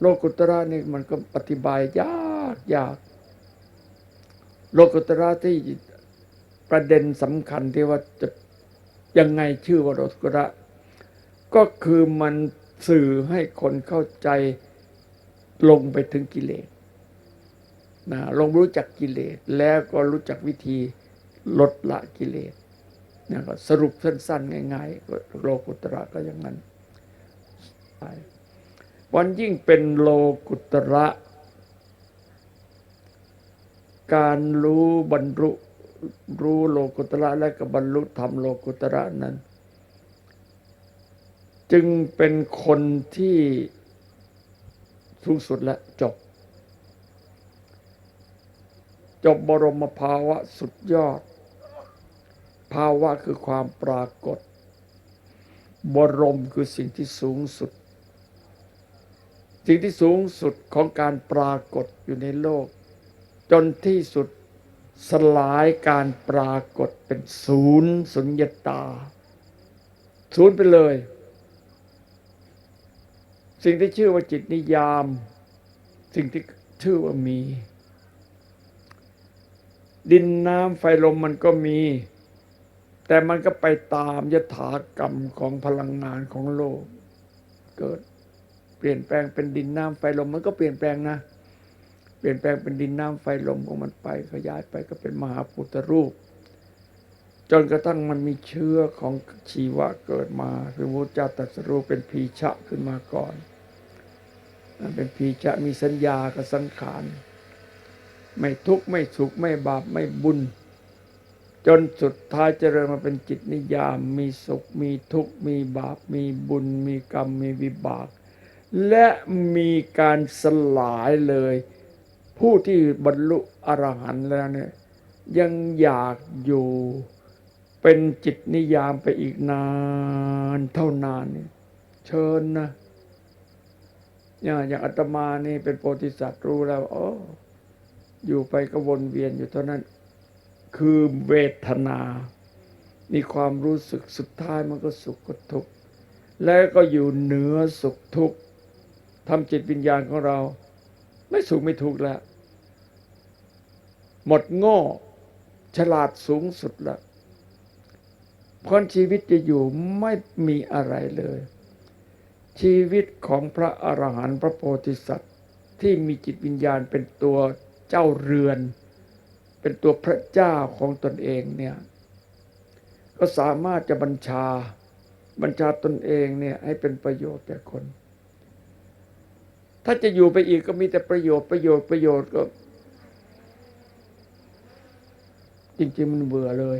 โลกุตระนี่มันก็อธิบายยากยาก โลกุตระที่ประเด็นสำคัญที่ว่าจะยังไงชื่อว่าโลกุตระ ก็คือมันสื่อให้คนเข้าใจลงไปถึงกิเลสนะลงรู้จักกิเลส แล้วก็รู้จักวิธีลดละกิเลสนะก็สรุปสั้นๆ ง่ายๆ โลกุตระก็อย่างนั้น วันยิ่งเป็นโลกุตระ การรู้บรรลุรู้โลกุตระและก็บรรลุธรรมโลกุตระนั้น จึงเป็นคนที่สูงสุดและจบ จบบรมภาวะสุดยอด ภาวะคือความปรากฏ บรมคือสิ่งที่สูงสุด สิ่งที่สูงสุดของการปรากฏอยู่ในโลก จนที่สุดสลายการปรากฏเป็นศูนย์สุญญตา ศูนย์ไปเลย สิ่งที่ชื่อว่าจิตนิยาม สิ่งที่ชื่อว่ามี ดินน้ำไฟลมมันก็มี แต่มันก็ไปตามยถากรรมของพลังงานของโลกเกิด เปลี่ยนแปลงเป็นดินน้ำไฟลมมันก็เปลี่ยนแปลงนะ เปลี่ยนแปลงเป็นดินน้ำไฟลมของมันไปขยายไปก็เป็นมหาพุทธรูป จนกระทั่งมันมีเชื้อของชีวะเกิดมาคือพระเจ้าตรัสรู้เป็นพีชะขึ้นมาก่อนมันเป็นพีชะมีสัญญากับสังขารไม่ทุกข์ไม่สุขไม่บาปไม่บุญ จนสุดท้ายเจริญมาเป็นจิตนิยาม มีสุขมีทุกข์มีบาปมีบุญ มีกรรมมีวิบาก และมีการสลายเลย ผู้ที่บรรลุอรหันต์แล้วเนี่ยยังอยากอยู่เป็นจิตนิยามไปอีกนานเท่านานเนี่ยเชิญนะอย่างอย่าตมานี่เป็นโพธิสัตว์รู้แล้วโอ้อยู่ไปก็วนเวียนอยู่เท่านั้น คือเวทนา มีความรู้สึกสุดท้ายมันก็สุขก็ทุกข์ แล้วก็อยู่เหนือสุขทุกข์ ทำจิตวิญญาณของเรา ไม่สุขไม่ทุกข์แล้ว หมดโง่ ฉลาดสูงสุดแล้วเพราะชีวิตจะอยู่ไม่มีอะไรเลย ชีวิตของพระอรหันต์พระโพธิสัตว์ ที่มีจิตวิญญาณเป็นตัวเจ้าเรือน เป็นตัวพระเจ้าของตนเองเนี่ยก็สามารถจะบัญชาบัญชาตนเองเนี่ยให้เป็นประโยชน์แก่คน ถ้าจะอยู่ไปอีกก็มีแต่ประโยชน์ประโยชน์ประโยชน์ก็ จริง ๆ มันเบื่อเลย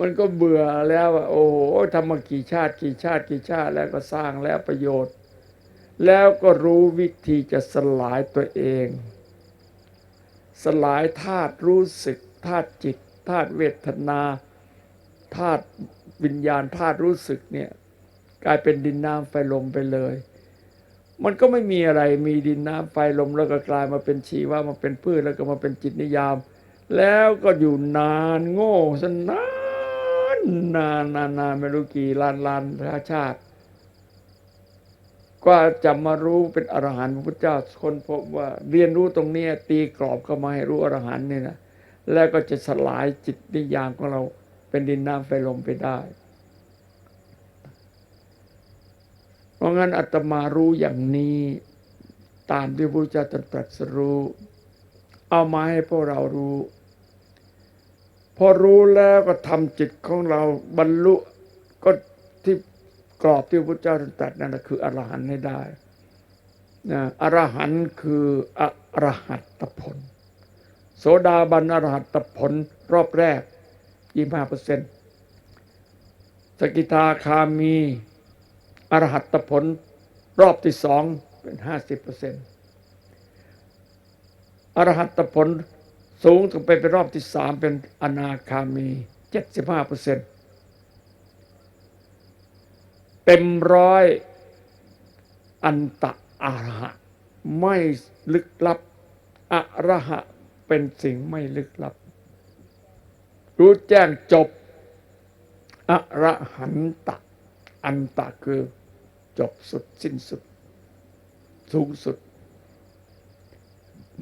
มันก็เบื่อแล้วว่าโอ้โหทำมากี่ชาติกี่ชาติกี่ชาติแล้วก็สร้างแล้วประโยชน์ แล้วก็รู้วิธีจะสลายตัวเอง สลายธาตุรู้สึกธาตุจิตธาตุเวทนาธาตุวิญญาณธาตุรู้สึกเนี่ย กลายเป็นดินน้ำไฟลมไปเลย มันก็ไม่มีอะไรมีดินน้ำไฟลมแล้วก็กลายมาเป็นชีวะมาเป็นพืชแล้วก็มาเป็นจิตนิยาม แล้วก็อยู่นานโง่สนานนานนานนานไม่รู้กี่ล้านล้านชาติกว่าจะมารู้เป็นอรหันต์พระพุทธเจ้าคนพบว่าเรียนรู้ตรงนี้ตีกรอบเข้ามาให้รู้อรหันต์นี่นะแล้วก็จะสลายจิตนิยามของเราเป็นดินน้ำไฟลมไปได้ เพ ราะงั้นอาตมารู้อย่างนี้ ตามที่พระพุทธเจ้าตรัสรู้ เอามาให้พวกเรารู้ พอรู้แล้วก็ทำจิตของเราบรรลุก็ที่กรอบที่พระพุทธเจ้าตรัสนั่นแหละคืออรหันต์ให้ได้นะอรหันต์คืออรหัตผล โสดาบันอรหัตผลรอบแรกยี่ห้าเปอร์เซ็นต์สกิทาคามี อรหัตผลรอบที่สองเป็นห้าสิบเปอร์เซ็นต์อรหัตผลสูงถึงไปเป็นรอบที่สามเป็นอนาคามีเจ็ดสิบห้าเปอร์เซ็นต์เต็มร้อยอันตะอรหะ ไม่ลึกลับอรหะเป็นสิ่งไม่ลึกลับ รู้แจ้งจบอรหันตะ อันตะคือ จบสุดสิ้นสุด สูงสุด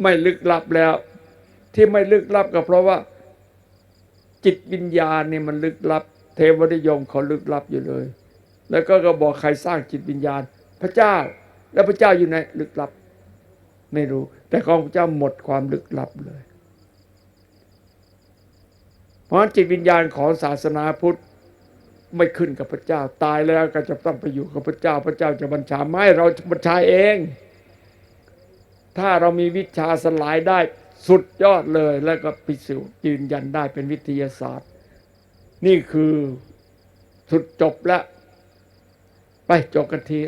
ไม่ลึกลับแล้ว ที่ไม่ลึกลับก็เพราะว่า จิตวิญญาณเนี่ยมันลึกลับ เทวนิยมเขาลึกลับอยู่เลย แล้วก็ก็บอกใครสร้างจิตวิญญาณ พระเจ้า แล้วพระเจ้าอยู่ไหนลึกลับ ไม่รู้ แต่ของพระเจ้าหมดความลึกลับเลย เพราะจิตวิญญาณของศาสนาพุทธ ไม่ขึ้นกับพระเจ้า ตายแล้วก็จะต้องไปอยู่กับพระเจ้า พระเจ้าจะบัญชาไม่เราบัญชาเอง ถ้าเรามีวิชาสลายได้สุดยอดเลย แล้วก็พิสูจน์ยืนยันได้เป็นวิทยาศาสตร์ นี่คือสุดจบแล้วไปจบกันที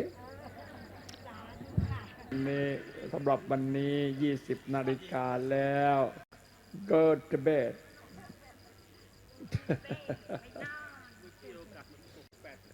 นี่สำหรับวันนี้ 20 นาฬิกาแล้ว go to bed